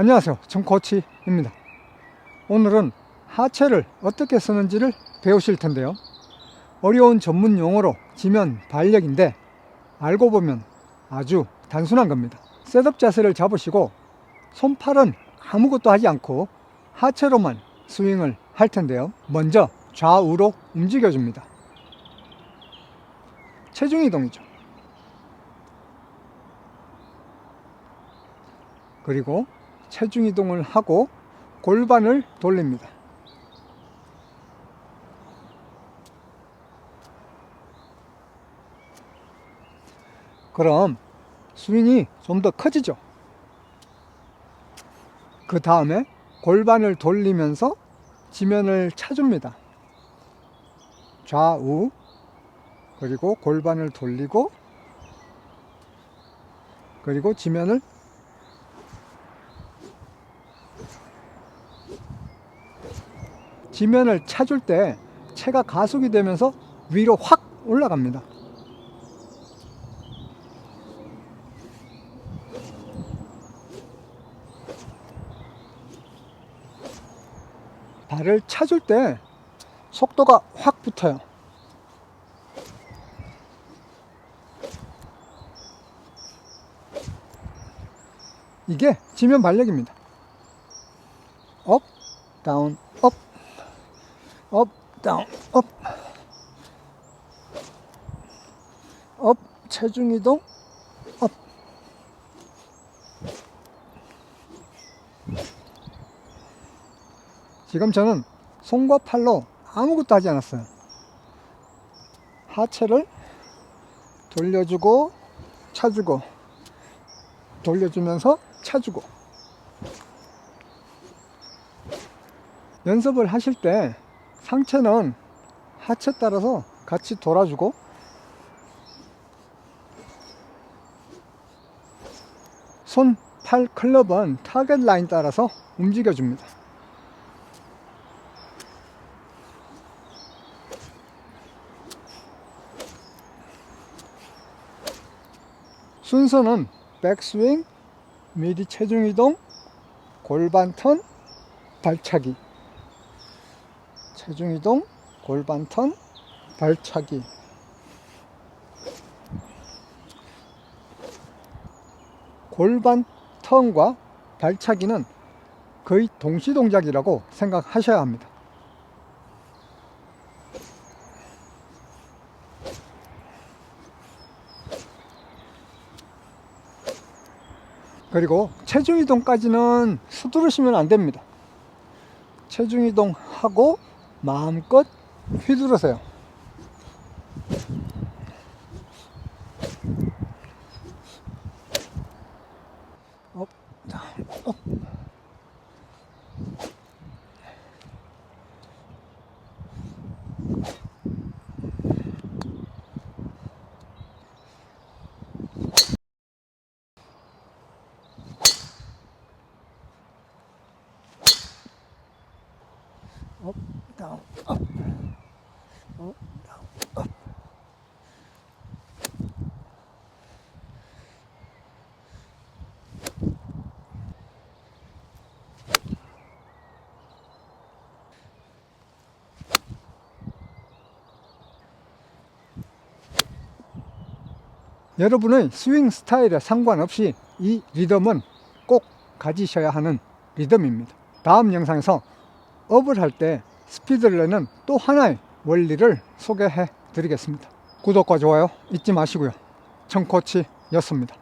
안녕하세요. 정코치입니다. 오늘은 하체를 어떻게 쓰는지를 배우실 텐데요. 어려운 전문 용어로 지면 발력인데 알고 보면 아주 단순한 겁니다. 셋업 자세를 잡으시고 손팔은 아무것도 하지 않고 하체로만 스윙을 할 텐데요. 먼저 좌우로 움직여 줍니다. 체중 이동이죠. 그리고 체중 이동을 하고 골반을 돌립니다. 그럼 스윙이 좀 더 커지죠. 그 다음에 골반을 돌리면서 지면을 차줍니다. 좌우 그리고 골반을 돌리고 그리고 지면을 지면을 차줄 때 체가 가속이 되면서 위로 확 올라갑니다. 발을 차줄 때 속도가 확 붙어요. 이게 지면 발력입니다. 업, 다운, 업, 업, 다운, 업, 업, 체중 이동, 업. 지금 저는 손과 팔로 아무것도 하지 않았어요. 하체를 돌려주고 차주고 돌려주면서 차주고 연습을 하실 때 상체는 하체 따라서 같이 돌아주고 손, 팔, 클럽은 타겟 라인 따라서 움직여 줍니다. 순서는 백스윙, 미리 체중 이동, 골반 턴, 발차기. 체중 이동, 골반 턴, 발차기. 골반 턴과 발차기는 거의 동시 동작이라고 생각하셔야 합니다. 그리고 체중 이동까지는 서두르시면 안 됩니다. 체중 이동하고 마음껏 휘두르세요. 업, 다운, 업. 업, 다운, 업. 여러분의 스윙 스타일에 상관없이 이 리듬은 꼭 가지셔야 하는 리듬입니다. 다음 영상에서 업을 할 때 스피드를 내는 또 하나의 원리를 소개해 드리겠습니다. 구독과 좋아요 잊지 마시고요. 청코치였습니다.